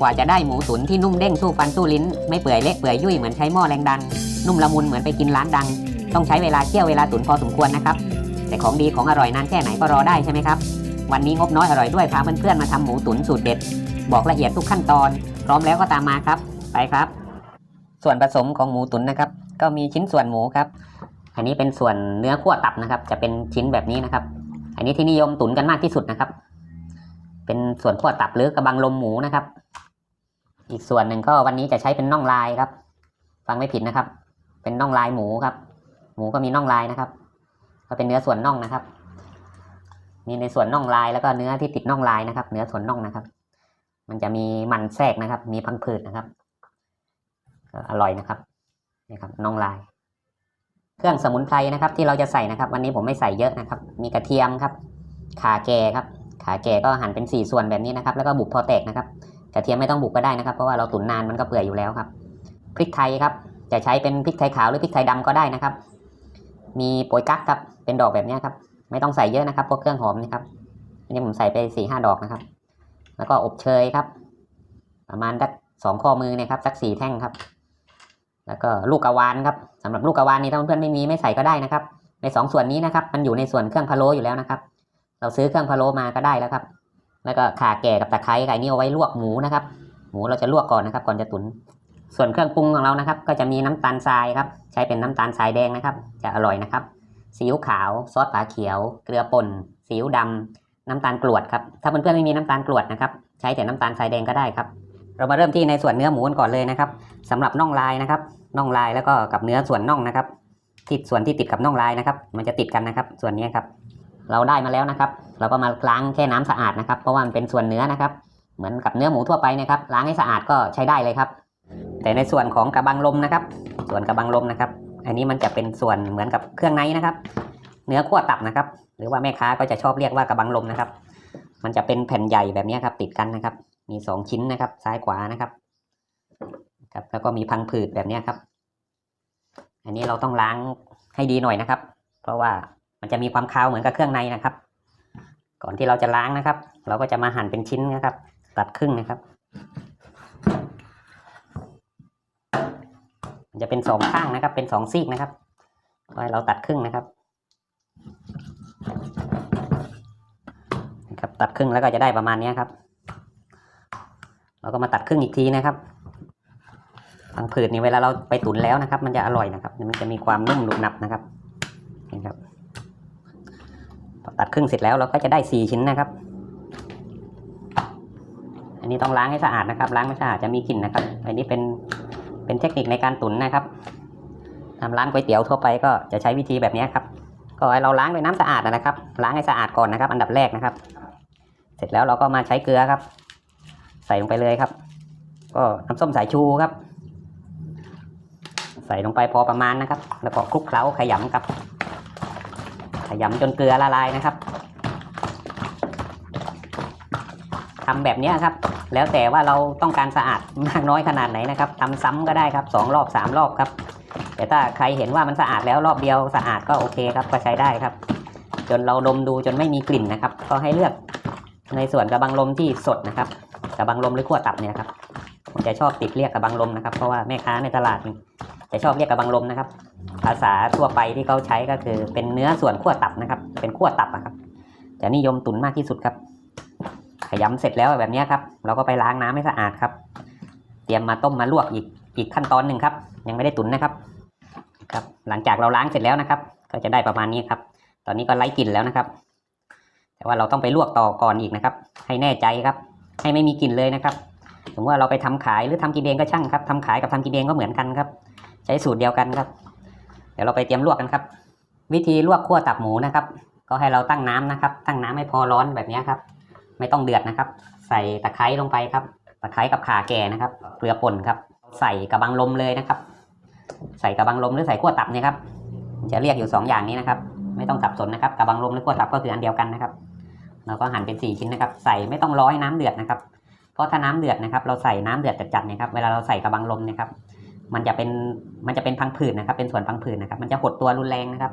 กว่าจะได้หมูตุ๋นที่นุ่มเด้งสู้ฟันสู้ลิ้น ไม่เปื่อยเละเปื่อยยุ่ยเหมือนใช้หม้อแรงดัน นุ่มละมุนเหมือนไปกินร้านดัง ต้องใช้เวลาเคี่ยวเวลาตุ๋นพอสมควรนะครับ แต่ของดีของอร่อยนานแค่ไหนก็รอได้ใช่ไหมครับ วันนี้งบน้อยอร่อยด้วยพาเพื่อนๆมาทำหมูตุ๋นสูตรเด็ด บอกละเอียดทุกขั้นตอน พร้อมแล้วก็ตามมาครับ ไปครับ ส่วนผสมของหมูตุ๋นนะครับ ก็มีชิ้นส่วนหมูครับ อันนี้เป็นส่วนเนื้อขั้วตับนะครับ จะเป็นชิ้นแบบนี้นะครับ อันนี้ที่นิยมตุ๋นกันมากที่สุดนะครับ เป็นส่วนขั้วตับหรือกระบังลมหมูนะครับ อีกส่วนหนึ่งก็วันนี้จะใช้เป็นน่องลายครับ ฟังไม่ผิดนะครับ เป็นน่องลายหมูครับ หมูก็มีน่องลายนะครับ ก็เป็นเนื้อส่วนน่องนะครับ มีในส่วนน่องลายแล้วก็เนื้อที่ติดน่องลายนะครับ เนื้อส่วนน่องนะครับ มันจะมีมันแทรกนะครับ มีพังผืดนะครับก็อร่อยนะครับนี่ครับน่องลาย เครื่องสมุนไพรนะครับ ที่เราจะใส่นะครับ วันนี้ผมไม่ใส่เยอะนะครับ มีกระเทียมครับ ข่าแก่ครับ ขาแก่ก็หั่นเป็นสี่ส่วนแบบนี้นะครับ แล้วก็บุบพอแตกนะครับ กระเทียมไม่ต้องบุกก็ได้นะครับ เพราะว่าเราตุ๋นนานมันก็เปื่อยอยู่แล้วครับ พริกไทยครับ จะใช้เป็นพริกไทยขาวหรือพริกไทยดำก็ได้นะครับ มีโปยกั๊กครับ เป็นดอกแบบนี้ครับ ไม่ต้องใส่เยอะนะครับพวกเครื่องหอมนี่ครับ อันนี้ผมใส่ไปสี่ห้าดอกนะครับ แล้วก็อบเชยครับ ประมาณสักสองข้อมือเนะครับสักสี่แท่งครับ แล้วก็ลูกกระวานครับสำหรับลูกกระวานนี้ถ้าเพื่อนไม่มีไม่ใส่ก็ได้นะครับ ในสองส่วนนี้นะครับ มันอยู่ในส่วนเครื่องพะโล้อยู่แล้วนะครับ เราซื้อเครื่องพะโล้มาก็ได้แล้วครับ แล้วก็ข่าแก่กับตะไคร้ไก่นี่เอาไว้ลวกหมูนะครับ หมูเราจะลวกก่อนนะครับ ก่อนจะตุน ส่วนเครื่องปรุงของเรานะครับ ก็จะมีน้ำตาลทรายครับ ใช้เป็นน้ำตาลทรายแดงนะครับ จะอร่อยนะครับ ซีอิ๊วขาว ซอสฝาเขียว เกลือป่น ซีอิ๊วดำน้ำตาลกรวดครับ ถ้าเพื่อนๆไม่มีน้ำตาลกรวดนะครับ ใช้แต่น้ำตาลทรายแดงก็ได้ครับ เรามาเริ่มที่ในส่วนเนื้อหมูกันก่อนเลยนะครับสำหรับน่องลายนะครับ น่องลายแล้วก็กับเนื้อส่วนน่องนะครับที่ส่วนที่ติดกับน่องลายนะครับ มันจะติดกันนะครับ ส่วนนี้ครับ เราได้มาแล้วนะครับ เราก็มาล้างแค่น้ำสะอาดนะครับ เพราะว่ามันเป็นส่วนเนื้อนะครับ เหมือนกับเนื้อหมูทั่วไปนะครับ ล้างให้สะอาดก็ใช้ได้เลยครับ แต่ในส่วนของกระบังลมนะครับ ส่วนกระบังลมนะครับ อันนี้มันจะเป็นส่วนเหมือนกับเครื่องในนะครับ เนื้อขั้วตับนะครับ หรือว่าแม่ค้าก็จะชอบเรียกว่ากระบังลมนะครับ มันจะเป็นแผ่นใหญ่แบบนี้ครับ ติดกันนะครับ มีสองชิ้นนะครับ ซ้ายขวานะครับครับ แล้วก็มีพังผืดแบบนี้ครับ อันนี้เราต้องล้างให้ดีหน่อยนะครับ เพราะว่า มันจะมีความคาวเหมือนกับเครื่องในนะครับ ก่อนที่เราจะล้างนะครับ เราก็จะมาหั่นเป็นชิ้นนะครับ ตัดครึ่งนะครับ มันจะเป็นสองข้างนะครับ เป็นสองซีกนะครับก็ให้เราตัดครึ่งนะครับนะครับ ตัดครึ่งแล้วก็จะได้ประมาณนี้ครับ เราก็มาตัดครึ่งอีกทีนะครับพังผืดนี่เวลาเราไปตุ๋นแล้วนะครับ มันจะอร่อยนะครับ มันจะมีความนุ่มหนุบหนับนะครับ ตัดครึ่งเสร็จแล้วเราก็จะได้สี่ชิ้นนะครับ อันนี้ต้องล้างให้สะอาดนะครับ ล้างไม่สะอาดจะมีกลิ่นนะครับ อันนี้เป็นเป็นเทคนิคในการตุ๋นนะครับทำร้านก๋วยเตี๋ยวทั่วไปก็จะใช้วิธีแบบนี้ครับ ก็ให้เราล้างด้วยน้ำสะอาดนะครับ ล้างให้สะอาดก่อนนะครับ อันดับแรกนะครับ เสร็จแล้วเราก็มาใช้เกลือครับ ใส่ลงไปเลยครับ ก็น้ำส้มสายชูครับ ใส่ลงไปพอประมาณนะครับ แล้วก็คลุกเคล้าขยำครับ ขยำจนเกลือละลายนะครับทำแบบนี้ครับ แล้วแต่ว่าเราต้องการสะอาดมากน้อยขนาดไหนนะครับทำซ้ำก็ได้ครับสองรอบสามรอบครับแต่ถ้าใครเห็นว่ามันสะอาดแล้วรอบเดียวสะอาดก็โอเคครับก็ใช้ได้ครับ จนเราดมดูจนไม่มีกลิ่นนะครับ ก็ให้เลือกในส่วนกระบังลมที่สดนะครับกระบังลมหรือขั้วตับเนี่ยครับผมจะชอบติดเรียกกระบังลมนะครับเพราะว่าแม่ค้าในตลาดจะชอบเรียกกระบังลมนะครับ ภาษาทั่วไปที่เขาใช้ก็คือเป็นเนื้อส่วนขั้วตับนะครับ เป็นขั้วตับนะครับ จะนิยมตุ๋นมากที่สุดครับ ขยำเสร็จแล้วแบบนี้ครับ เราก็ไปล้างน้ำให้สะอาดครับ เตรียมมาต้มมาลวกอีกอีกขั้นตอนหนึ่งครับ ยังไม่ได้ตุ๋นนะครับ ครับ หลังจากเราล้างเสร็จแล้วนะครับ ก็จะได้ประมาณนี้ครับ ตอนนี้ก็ไล่กลิ่นแล้วนะครับ แต่ว่าเราต้องไปลวกต่อก่อนอีกนะครับ ให้แน่ใจครับ ให้ไม่มีกลิ่นเลยนะครับสมมติว่าเราไปทำขายหรือทำกินเองก็ช่างครับทำขายกับทำกินเองก็เหมือนกันครับ ใช้สูตรเดียวกันครับ เดี๋ยวเราไปเตรียมลวกกันครับ วิธีลวกขั้วตับหมูนะครับ ก็ให้เราตั้งน้ำนะครับ ตั้งน้ำให้พอร้อนแบบนี้ครับ ไม่ต้องเดือดนะครับ ใส่ตะไคร้ลงไปครับ ตะไคร้กับข่าแก่นะครับ เกลือป่นครับ ใส่กระบังลมเลยนะครับ ใส่กระบังลมหรือใส่ขั้วตับเนี่ยครับ จะเรียกอยู่สองอย่างนี้นะครับ ไม่ต้องสับสนนะครับ กระบังลมหรือขั้วตับก็คืออันเดียวกันนะครับ เราก็หั่นเป็นสี่ชิ้นนะครับ ใส่ไม่ต้องร้อยน้ำเดือดนะครับ เพราะถ้าน้ำเดือดนะครับ เราใส่น้ำเดือดจัดๆเนี่ยครับ เวลาเราใส่กระบังลมเนะครับ มันจะเป็นมันจะเป็นพังผืดนะครับ เป็นส่วนพังผืดนะครับ มันจะหดตัวรุนแรงนะครับ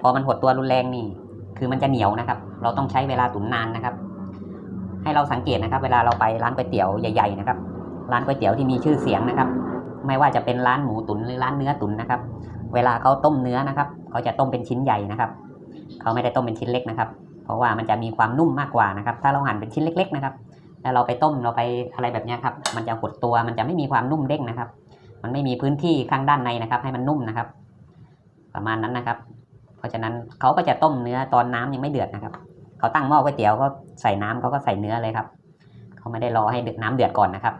พอมันหดตัวรุนแรงนี่ คือมันจะเหนียวนะครับ เราต้องใช้เวลาตุ๋นนานนะครับ ให้เราสังเกตนะครับ เวลาเราไปร้านก๋วยเตี๋ยวใหญ่ ๆ นะครับ ร้านก๋วยเตี๋ยวที่มีชื่อเสียงนะครับ ไม่ว่าจะเป็นร้านหมูตุ๋นหรือร้านเนื้อตุ๋นนะครับ เวลาเขาต้มเนื้อนะครับเขาจะต้มเป็นชิ้นใหญ่นะครับเขาไม่ได้ต้มเป็นชิ้นเล็กนะครับ เพราะว่ามันจะมีความนุ่มมากกว่านะครับ ถ้าเราหั่นเป็นชิ้นเล็ก ๆ นะครับ แล้วเราไปต้มเราไปอะไรแบบนี้ครับ มันจะหดตัวมันจะไม่มีความนุ่มเด้งนะครับ มันไม่มีพื้นที่ข้างด้านในนะครับ ให้มันนุ่มนะครับ ประมาณนั้นนะครับ เพราะฉะนั้นเขาก็จะต้มเนื้อตอนน้ำยังไม่เดือดนะครับเขาตั้งหม้อก๋วยเตี๋ยวก็ใส่น้ำเขาก็ใส่เนื้อเลยครับเขาไม่ได้รอให้เดือดน้ำเดือดก่อนนะครับ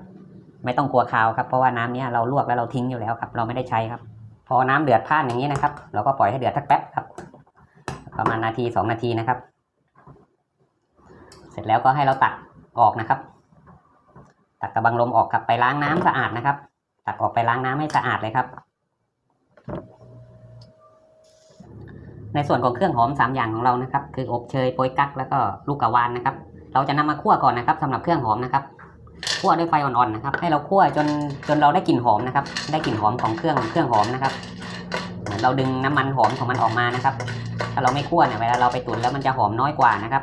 ไม่ต้องกลัวคาวครับเพราะว่าน้ำเนี้ยเราลวกแล้วเราทิ้งอยู่แล้วครับ เราไม่ได้ใช้ครับ พอน้ำเดือดพล่านอย่างนี้นะครับ เราก็ปล่อยให้เดือดสักแป๊บครับ ประมาณนาทีสองนาทีนะครับ เสร็จแล้วก็ให้เราตักออกนะครับ ตักกระบังลมออกครับไปล้างน้ำสะอาดนะครับ ตักออกไปล้างน้ำให้สะอาดเลยครับ ในส่วนของเครื่องหอมสามอย่างของเรานะครับ คืออบเชยโปยกักแล้วก็ลูกกระวานนะครับ เราจะนำมาคั่วก่อนนะครับสำหรับเครื่องหอมนะครับคั่วด้วยไฟอ่อนๆนะครับ ให้เราคั่วจนจนเราได้กลิ่นหอมนะครับ ได้กลิ่นหอมของเครื่องเครื่องหอมนะครับเหมือนเราดึงน้ำมันหอมของมันออกมานะครับ ถ้าเราไม่คั่วเนี่ยเวลาเราไปตุ๋นแล้วมันจะหอมน้อยกว่านะครับ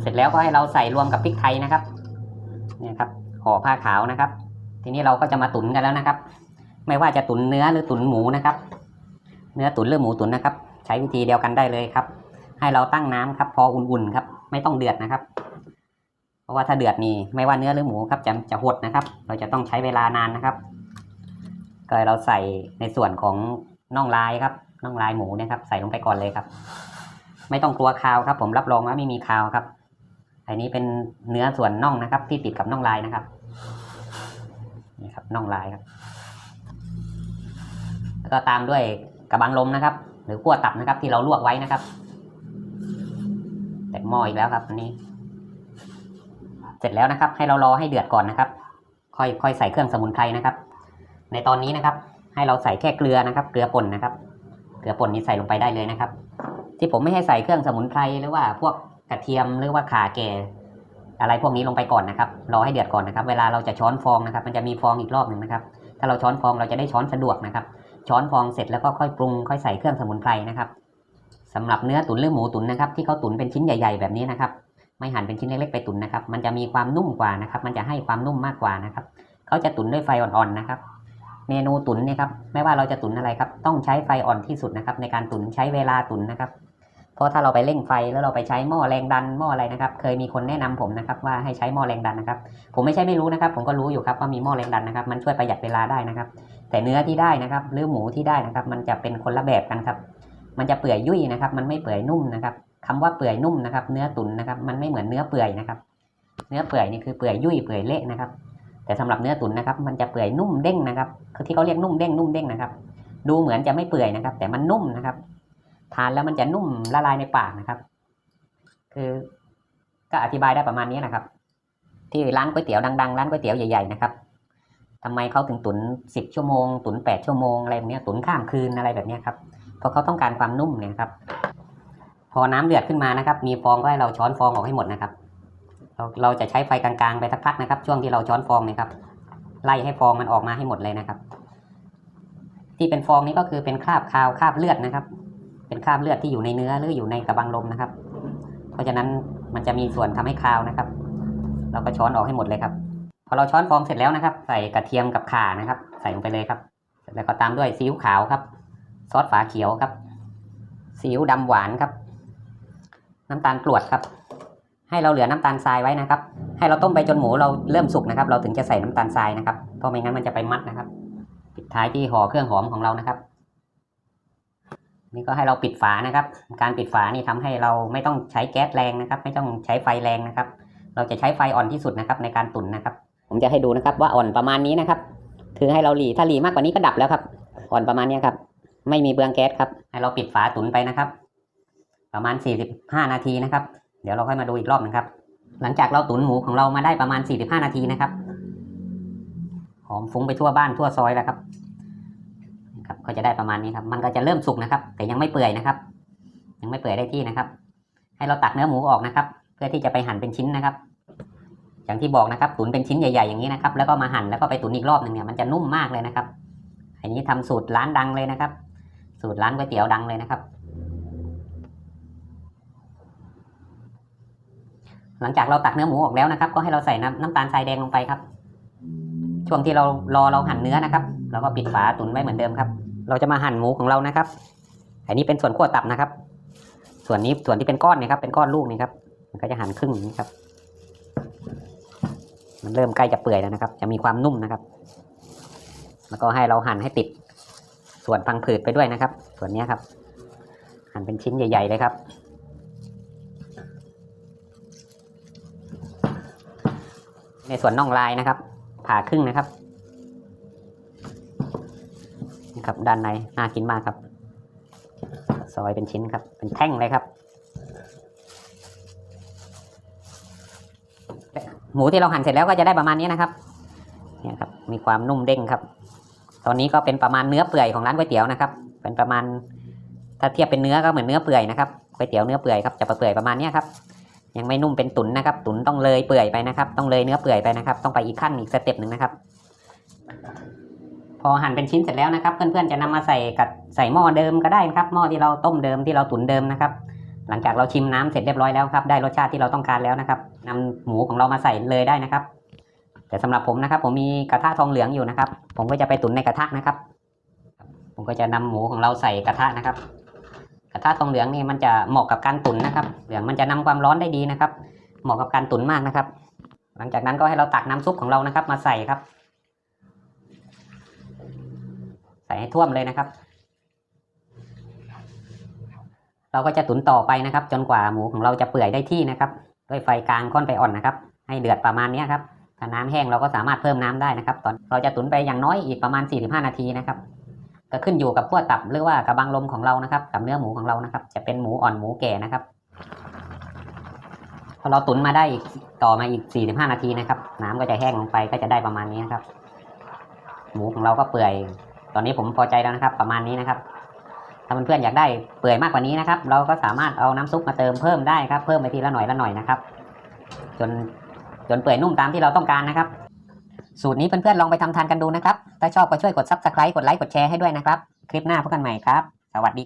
เสร็จแล้วก็ให้เราใส่รวมกับพริกไทยนะครับเนี่ยครับห่อผ้าขาวนะครับ ทีนี้เราก็จะมาตุ๋นกันแล้วนะครับ ไม่ว่าจะตุ๋นเนื้อหรือตุ๋นหมูนะครับ เนื้อตุ๋นหรือหมูตุ๋นนะครับ ใช้วิธีเดียวกันได้เลยครับ ให้เราตั้งน้ำครับ พออุ่นๆครับ ไม่ต้องเดือดนะครับ เพราะว่าถ้าเดือดนี่ไม่ว่าเนื้อหรือหมูครับจะจะหดนะครับ เราจะต้องใช้เวลานานนะครับ ก็เราใส่ในส่วนของน่องลายครับน่องลายหมูเนะครับ ใส่ลงไปก่อนเลยครับ ไม่ต้องกลัวคาวครับ ผมรับรองว่าไม่มีคาวครับ อันนี้เป็นเนื้อส่วนน่องนะครับ ที่ติดกับน่องลายนะครับ นี่ครับน่องลายครับ แล้วก็ตามด้วยกระบังลมนะครับ หรือขั้วตับนะครับ ที่เราลวกไว้นะครับ แตกหม้ออีกแล้วครับอันนี้ เสร็จแล้วนะครับ ให้เรารอให้เดือดก่อนนะครับ ค่อยค่อยใส่เครื่องสมุนไพรนะครับ ในตอนนี้นะครับ ให้เราใส่แค่เกลือนะครับ เกลือป่นนะครับ เกลือป่นนี้ใส่ลงไปได้เลยนะครับ ที่ผมไม่ให้ใส่เครื่องสมุนไพรหรือว่าพวกกระเทียมหรือว่าข่าแก่ อะไรพวกนี้ลงไปก่อนนะครับ รอให้เดือดก่อนนะครับ เวลาเราจะช้อนฟองนะครับ มันจะมีฟองอีกรอบหนึ่งนะครับ ถ้าเราช้อนฟองเราจะได้ช้อนสะดวกนะครับ ช้อนฟองเสร็จแล้วก็ค่อยปรุงค่อยใส่เครื่องสมุนไพรนะครับสำหรับเนื้อตุ๋นหรือหมูตุ๋นนะครับ ที่เขาตุ๋นเป็นชิ้นใหญ่ ๆ แบบนี้นะครับ ไม่หั่นเป็นชิ้นเล็กๆไปตุ๋นนะครับ มันจะมีความนุ่มกว่านะครับ มันจะให้ความนุ่มมากกว่านะครับ เขาจะตุ๋นด้วยไฟอ่อนๆนะครับ เมนูตุ๋นเนี่ยครับ ไม่ว่าเราจะตุ๋นอะไรครับ ต้องใช้ไฟอ่อนที่สุดนะครับ ในการตุ๋นใช้เวลาตุ๋นนะครับ เพราะถ้าเราไปเร่งไฟแล้วเราไปใช้หม้อแรงดันหม้ออะไรนะครับ เคยมีคนแนะนำผมนะครับว่าให้ใช้หม้อแรงดันนะครับ ผมไม่ใช่ไม่รู้นะครับ ผมก็รู้อยู่ครับว่ามีหม้อแรงดันนะครับ มันช่วยประหยัดเวลาได้นะครับ แต่เนื้อที่ได้นะครับ หรือหมูที่ได้นะครับ มันจะเป็นคนละแบบกันครับ มันจะเปื่อยยุ่ยนะครับ มันไม่เปื่อยนุ่มนะครับคำว่าเปื่อยนุ่มนะครับ เนื้อตุ๋นนะครับ มันไม่เหมือนเนื้อเปื่อยนะครับ เนื้อเปื่อยนี่คือเปื่อยยุ่ยเปื่อยเละนะครับ แต่สำหรับเนื้อตุ๋นนะครับ มันจะเปื่อยนุ่มเด้งนะครับ คือที่เขาเรียกนุ่มเด้งนุ่มเด้งนะครับ ดูเหมือนจะไม่เปื่อยนะครับ แต่มันนุ่มนะครับ ทานแล้วมันจะนุ่มละลายในปากนะครับ คือก็อธิบายได้ประมาณนี้นะครับ ที่ร้านก๋วยเตี๋ยวดังๆร้านก๋วยเตี๋ยวใหญ่ๆนะครับทำไมเขาถึงตุนสิบชั่วโมง ตุนแปดชั่วโมงอะไรแบบนี้ตุนข้ามคืนอะไรแบบนี้ครับเพราะเขาต้องการความนุ่มเนี่ยครับ พอน้ำเดือดขึ้นมานะครับ มีฟองก็ให้เราช้อนฟองออกให้หมดนะครับ เราเราจะใช้ไฟกลางๆไปสักพักนะครับ ช่วงที่เราช้อนฟองเนี่ยครับ ไล่ให้ฟองมันออกมาให้หมดเลยนะครับ ที่เป็นฟองนี้ก็คือเป็นคราบคาวคราบเลือดนะครับ เป็นคราบเลือดที่อยู่ในเนื้อหรืออยู่ในกระบังลมนะครับ เพราะฉะนั้นมันจะมีส่วนทำให้คาวนะครับ เราก็ช้อนออกให้หมดเลยครับ พอเราช้อนฟองเสร็จแล้วนะครับ ใส่กระเทียมกับข่านะครับ ใส่ลงไปเลยครับแล้วก็ตามด้วยซีอิ๊วขาวครับ ซอสฝาเขียวครับซีอิ๊วดำหวานครับ น้ำตาลกรวดครับ ให้เราเหลือน้ำตาลทรายไว้นะครับ ให้เราต้มไปจนหมูเราเริ่มสุกนะครับ เราถึงจะใส่น้ำตาลทรายนะครับเพราะไม่งั้นมันจะไปมัดนะครับ ปิดท้ายที่ห่อเครื่องหอมของเรานะครับ นี่ก็ให้เราปิดฝานะครับ การปิดฝานี่ทำให้เราไม่ต้องใช้แก๊สแรงนะครับ ไม่ต้องใช้ไฟแรงนะครับ เราจะใช้ไฟอ่อนที่สุดนะครับ ในการตุ๋นนะครับ ผมจะให้ดูนะครับ ว่าอ่อนประมาณนี้นะครับ คือให้เราหลีถ้าหลีมากกว่านี้ก็ดับแล้วครับ อ่อนประมาณนี้ครับ ไม่มีเบืองแก๊สครับ ให้เราปิดฝาตุ๋นไปนะครับ ประมาณ 45 นาทีนะครับ เดี๋ยวเราค่อยมาดูอีกรอบนะครับ หลังจากเราตุ๋นหมูของเรามาได้ประมาณ 45 นาทีนะครับ หอมฟุ้งไปทั่วบ้านทั่วซอยแล้วครับ ครับก็จะได้ประมาณนี้ครับ มันก็จะเริ่มสุกนะครับ แต่ยังไม่เปื่อยนะครับ ยังไม่เปื่อยได้ที่นะครับ ให้เราตักเนื้อหมูออกนะครับ เพื่อที่จะไปหั่นเป็นชิ้นนะครับ อย่างที่บอกนะครับตุ๋นเป็นชิ้นใหญ่ๆอย่างนี้นะครับ แล้วก็มาหั่นแล้วก็ไปตุ๋นอีกรอบหนึ่งเนี่ยมันจะนุ่มมากเลยนะครับ อันนี้ทำสูตรร้านดังเลยนะครับ สูตรร้านก๋วยเตี๋ยวดังเลยนะครับ หลังจากเราตักเนื้อหมูออกแล้วนะครับ ก็ให้เราใส่น้ำน้ำตาลทรายแดงลงไปครับ ช่วงที่เรารอเราหั่นเนื้อนะครับเราก็ปิดฝาตุ๋นไว้เหมือนเดิมครับ เราจะมาหั่นหมูของเรานะครับ อันนี้เป็นส่วนขั้วตับนะครับ ส่วนนี้ส่วนที่เป็นก้อนเนี่ยครับเป็นก้อนลูกนี่ครับมันก็จะหั่นครึ่งนี้ครับ มันเริ่มใกล้จะเปื่อยแล้วนะครับ จะมีความนุ่มนะครับ แล้วก็ให้เราหั่นให้ติด ส่วนพังผืดไปด้วยนะครับ ส่วนนี้ครับ หั่นเป็นชิ้นใหญ่ ๆ เลยครับในส่วนน่องลายนะครับ ผ่าครึ่งนะครับนะครับ ด้านในน่ากินมากครับ ซอยเป็นชิ้นครับ เป็นแท่งเลยครับ หมูที่เราหั่นเสร็จแล้วก็จะได้ประมาณนี้นะครับ เนี่ยครับ มีความนุ่มเด้งครับ ตอนนี้ก็เป็นประมาณเนื้อเปื่อยของร้านก๋วยเตี๋ยวนะครับ เป็นประมาณ ถ้าเทียบเป็นเนื้อก็เหมือนเนื้อเปื่อยนะครับ ก๋วยเตี๋ยวเนื้อเปื่อยครับ จะเปื่อยประมาณนี้ครับ ยังไม่นุ่มเป็นตุ๋นนะครับ ตุ๋นต้องเลยเปื่อยไปนะครับ ต้องเลยเนื้อเปื่อยไปนะครับ ต้องไปอีกขั้นอีกสเต็ปหนึ่งนะครับ พอหั่นเป็นชิ้นเสร็จแล้วนะครับ เพื่อนๆจะนำมาใส่กับใส่หม้อเดิมก็ได้นะครับ หม้อที่เราต้มเดิมที่เราตุ๋นเดิมนะครับ หลังจากเราชิมน้ำเสร็จเรียบร้อยแล้วครับ ได้รสชาติที่เราต้องการแล้วนะครับนำหมูของเรามาใส่เลยได้นะครับ แต่สำหรับผมนะครับ ผมมีกระทะทองเหลืองอยู่นะครับ ผมก็จะไปตุ๋นในกระทะนะครับ ผมก็จะนำหมูของเราใส่กระทะนะครับ กระทะทองเหลืองนี่มันจะเหมาะกับการตุ๋นนะครับ เหลืองมันจะนำความร้อนได้ดีนะครับ เหมาะกับการตุ๋นมากนะครับ หลังจากนั้นก็ให้เราตักน้ำซุปของเรานะครับ มาใส่ครับ ใส่ให้ท่วมเลยนะครับ เราก็จะตุ๋นต่อไปนะครับ จนกว่าหมูของเราจะเปื่อยได้ที่นะครับ ด้วยไฟกลางค่อนไปอ่อนนะครับ ให้เดือดประมาณนี้ครับถ้าน้ำแห้งเราก็สามารถเพิ่มน้ำได้นะครับ ตอนเราจะตุ๋นไปอย่างน้อยอีกประมาณ 45 นาทีนะครับ ก็ขึ้นอยู่กับขั้วตับหรือว่ากระบังลมของเรานะครับ กับเนื้อหมูของเรานะครับ จะเป็นหมูอ่อนหมูแก่นะครับพอเราตุ๋นมาได้อีกต่อมาอีก 45 นาทีนะครับ น้ำก็จะแห้งลงไปก็จะได้ประมาณนี้นะครับ หมูของเราก็เปื่อย ตอนนี้ผมพอใจแล้วนะครับ ประมาณนี้นะครับ ถ้าเพื่อนๆอยากได้เปื่อยมากกว่านี้นะครับ เราก็สามารถเอาน้ำซุปมาเติมเพิ่มได้ครับ เพิ่มไปทีละหน่อยละหน่อยนะครับ จนจนเปื่อยนุ่มตามที่เราต้องการนะครับ สูตรนี้เพื่อนๆลองไปทำทานกันดูนะครับ ถ้าชอบก็ช่วยกด subscribe กดไลค์ กดแชร์ให้ด้วยนะครับ คลิปหน้าพบกันใหม่ครับ สวัสดี